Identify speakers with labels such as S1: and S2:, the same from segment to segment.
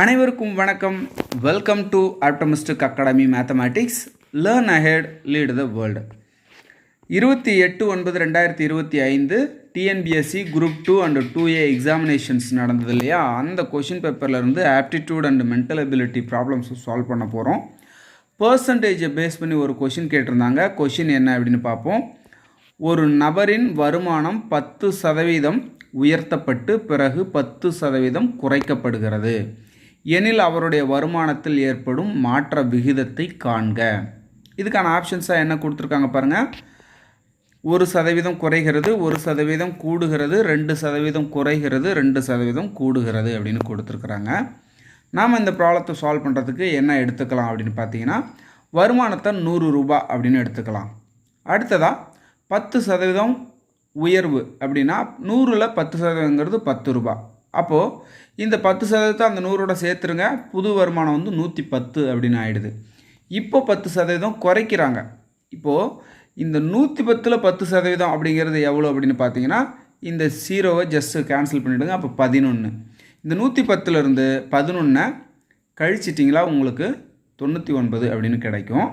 S1: அனைவருக்கும் வணக்கம். Welcome to optimistic academy mathematics learn ahead lead the world இருபத்தி எட்டு ஒன்பது ரெண்டாயிரத்தி இருபத்தி ஐந்து TNPSC group two and two A examinations நடந்தது இல்லையா? அந்த question பேப்பர்லேருந்து aptitude and mental ability problems solve பண்ண போகிறோம் பர்சன்டேஜை பேஸ் பண்ணி ஒரு கொஷின் கேட்டிருந்தாங்க. கொஷின் என்ன அப்படின்னு பார்ப்போம். ஒரு நபரின் வருமானம் பத்து சதவீதம் உயர்த்தப்பட்டு பிறகு பத்து சதவீதம் குறைக்கப்படுகிறது. எனில் அவருடைய வருமானத்தில் ஏற்படும் மாற்ற விகிதத்தை காண்க. இதுக்கான ஆப்ஷன்ஸாக என்ன கொடுத்துருக்காங்க பாருங்கள் ஒரு சதவீதம் குறைகிறது ஒரு சதவீதம் கூடுகிறது ரெண்டு சதவீதம் குறைகிறது ரெண்டு சதவீதம் கூடுகிறது அப்படின்னு கொடுத்துருக்குறாங்க. நாம் இந்த ப்ராப்ளத்தை சால்வ் பண்ணுறதுக்கு என்ன எடுத்துக்கலாம் அப்படின்னு பார்த்தீங்கன்னா வருமானத்தை நூறு ரூபாய் அப்படின்னு எடுத்துக்கலாம். அடுத்ததாக பத்து சதவீதம் உயர்வு அப்படின்னா நூறில் பத்து சதவீதங்கிறது பத்து ரூபாய் அப்போது இந்த பத்து சதவீதத்தை அந்த நூறோட சேர்த்துருங்க. புது வருமானம் வந்து நூற்றி பத்து அப்படின்னு ஆகிடுது இப்போ பத்து சதவீதம் குறைக்கிறாங்க. இப்போது இந்த நூற்றி பத்தில் பத்து சதவீதம் அப்படிங்கிறது எவ்வளோ அப்படின்னு பார்த்தீங்கன்னா இந்த ஜீரோவை ஜஸ்ட்டு கேன்சல் பண்ணிவிடுங்க அப்போ பதினொன்று இந்த நூற்றி பத்துலேருந்து பதினொன்றை கழிச்சிட்டிங்களா உங்களுக்கு தொண்ணூற்றி ஒன்பது அப்படின்னு கிடைக்கும்.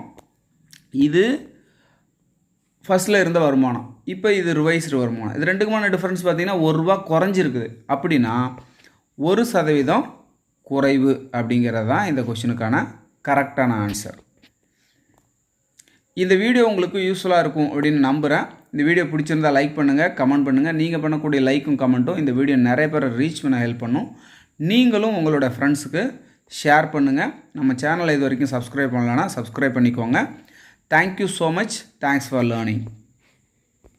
S1: இது ஃபஸ்ட்டில் இருந்த வருமானம். இப்போ இது ரிவைஸ்டு வருமானம். இது ரெண்டுக்குமான டிஃப்ரென்ஸ் பார்த்தீங்கன்னா ஒரு ரூபா குறைஞ்சிருக்குது. அப்படின்னா ஒரு சதவீதம் குறைவு அப்படிங்கிறது தான் இந்த கொஷினுக்கான கரெக்டான ஆன்சர் இந்த வீடியோ உங்களுக்கு யூஸ்ஃபுல்லாக இருக்கும் அப்படின்னு நம்புகிறேன் இந்த வீடியோ பிடிச்சிருந்தா லைக் பண்ணுங்கள் கமெண்ட் பண்ணுங்கள் நீங்கள் பண்ணக்கூடிய லைக்கும் கமெண்ட்டும் இந்த வீடியோ நிறைய பேரை ரீச் பண்ண ஹெல்ப் பண்ணும். நீங்களும் உங்களோட ஃப்ரெண்ட்ஸுக்கு ஷேர் பண்ணுங்கள் நம்ம சேனலை இது வரைக்கும் சப்ஸ்கிரைப் பண்ணலன்னா சப்ஸ்கிரைப் பண்ணிக்கோங்க. Thank you so much. Thanks for learning.